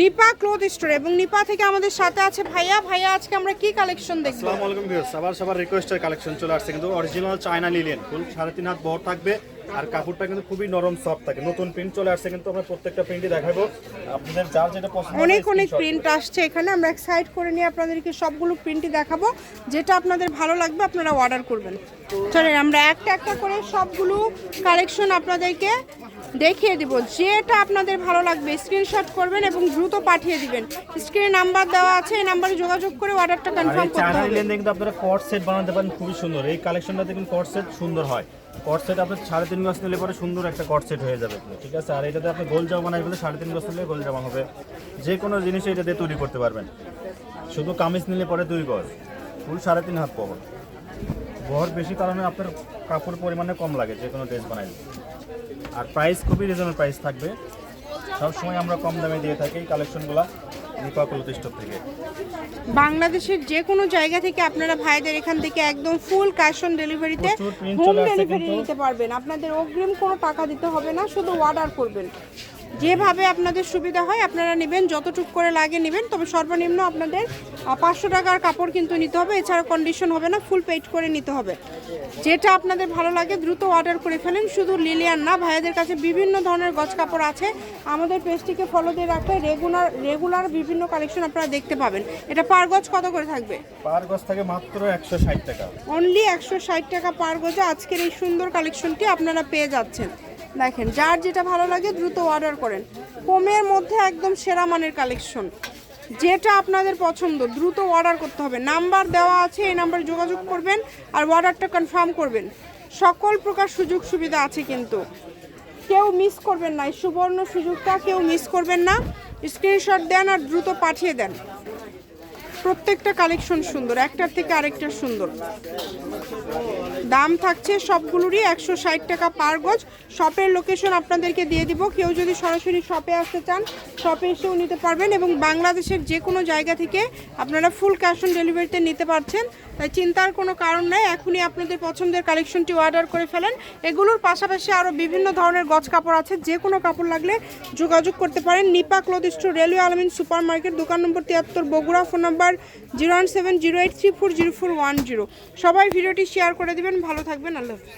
Nipa cloth store এবং নিপা থেকে আমাদের সাথে আছে ভাইয়া। ভাইয়া আজকে আমরা কি কালেকশন দেখব? আসসালামু আলাইকুম ভিউয়ার্স আবার সবার রিকোয়েস্টের কালেকশন চলে আসছে কিন্তু অরিজিনাল চায়না লিলেন ফুল সাড়ে তিন হাত বহর থাকবে আর কাপড়টা কিন্তু খুবই নরম সফট থাকে। নতুন প্রিন্ট চলে আসছে কিন্তু আমরা প্রত্যেকটা প্রিন্টই দেখাবো। আপনাদের যার যেটা পছন্দ অনেক অনেক প্রিন্ট আসছে এখানে। আমরা এক সাইড করে নিয়ে আপনাদেরকে সবগুলো প্রিন্টই দেখাবো। যেটা আপনাদের ভালো লাগবে আপনারা অর্ডার করবেন। চলেন আমরা একটা একটা করে সবগুলো কালেকশন আপনাদেরকে দেখিয়ে দিব। যেটা আপনাদের ভালো লাগবে স্ক্রিনশট করবেন এবং দ্রুত পাঠিয়ে দিবেন। স্ক্রিনে নাম্বার দেওয়া আছে এই নাম্বারে যোগাযোগ করে অর্ডারটা কনফার্ম করতে হবে। লিলেন কিন্তু আপনারা কট সেট বানাতে পারেন খুবই সুন্দর। এই কালেকশনটা দেখুন কট সেট সুন্দর হয়। কট সেট আপনার সাড়ে তিন গজ নিলে পরে সুন্দর একটা কট সেট হয়ে যাবে। ঠিক আছে? আর এটাতে আপনি গোল জামা বানাই সাড়ে তিন গজ নিলে গোল জামা হবে। যে কোনো জিনিস এটা দিয়ে তৈরি করতে পারবেন। শুধু কামিজ নিলে পরে দুই গজ। ফুল সাড়ে তিন হাত পাবো বহর বেশি কারণে আপনার কাপড় পরিমাণে কম লাগে যে কোনো ড্রেস বানাইলে। আর প্রাইস খুবই রিজনেবল প্রাইস থাকবে। সবসময় আমরা কম দামে দিয়ে থাকি কালেকশনগুলো থেকে। বাংলাদেশের যে কোনো জায়গা থেকে আপনারা ভাইদের এখান থেকে একদম ফুল ক্যাশ অন ডেলিভারিতে হোম ডেলিভারি নিতে পারবেন। আপনাদের অগ্রিম কোনো টাকা দিতে হবে না শুধু অর্ডার করবেন। যেভাবে আপনাদের সুবিধা হয় আপনারা নেবেন যতটুকু করে লাগে নেবেন। তবে সর্বনিম্ন আপনাদের পাঁচশো টাকার কাপড় কিন্তু নিতে হবে। এছাড়া কন্ডিশন হবে না ফুল পেড করে নিতে হবে। যেটা আপনাদের ভালো লাগে দ্রুত অর্ডার করে ফেলেন। শুধু লিলিয়ান না ভাইয়াদের কাছে বিভিন্ন ধরনের গজ কাপড় আছে। আমাদের পেজটিকে ফলো দিয়ে রাখলে রেগুলার রেগুলার বিভিন্ন কালেকশন আপনারা দেখতে পাবেন। এটা পার গজ কত করে থাকবে? পার গজ থাকে মাত্র একশো ষাট টাকা। অনলি একশো ষাট টাকা পার গজে আজকের এই সুন্দর কালেকশনটি আপনারা পেয়ে যাচ্ছেন। দেখেন, যার যেটা ভালো লাগে দ্রুত অর্ডার করেন। কমের মধ্যে একদম সেরা মানের কালেকশন যেটা আপনাদের পছন্দ, দ্রুত অর্ডার করতে হবে। নাম্বার দেওয়া আছে, এই নাম্বারে যোগাযোগ করবেন আর অর্ডারটা কনফার্ম করবেন। সকল প্রকার সুযোগ সুবিধা আছে কিন্তু। কেউ মিস করবেন না, এই সুবর্ণ সুযোগটা কেউ মিস করবেন না। স্ক্রিনশট দেন আর দ্রুত পাঠিয়ে দেন। প্রত্যেকটা কালেকশন সুন্দর, একটার থেকে আরেকটা সুন্দর। দাম থাকছে সবগুলোরই একশো ষাট টাকা পার গজ। শপের লোকেশন আপনাদেরকে দিয়ে দিব। কেউ যদি সরাসরি শপে আসতে চান, শপে এসেও নিতে পারবেন এবং বাংলাদেশের যে কোনো জায়গা থেকে আপনারা ফুল ক্যাশ অন ডেলিভারিতে নিতে পারছেন। তাই চিন্তার কোনো কারণ নেই, এখনই আপনাদের পছন্দের কালেকশনটি অর্ডার করে ফেলেন। এগুলোর পাশাপাশি আরও বিভিন্ন ধরনের গজ কাপড় আছে, যে কোনো কাপড় লাগলে যোগাযোগ করতে পারেন। Nipa cloth railway Alamin super market দোকান নম্বর তিয়াত্তর, Bogura, phone number zero one seven zero eight four zero four one zero. সবাই ভিডিওটি শেয়ার করে দিবেন। ভালো থাকবেন। আল্লাহ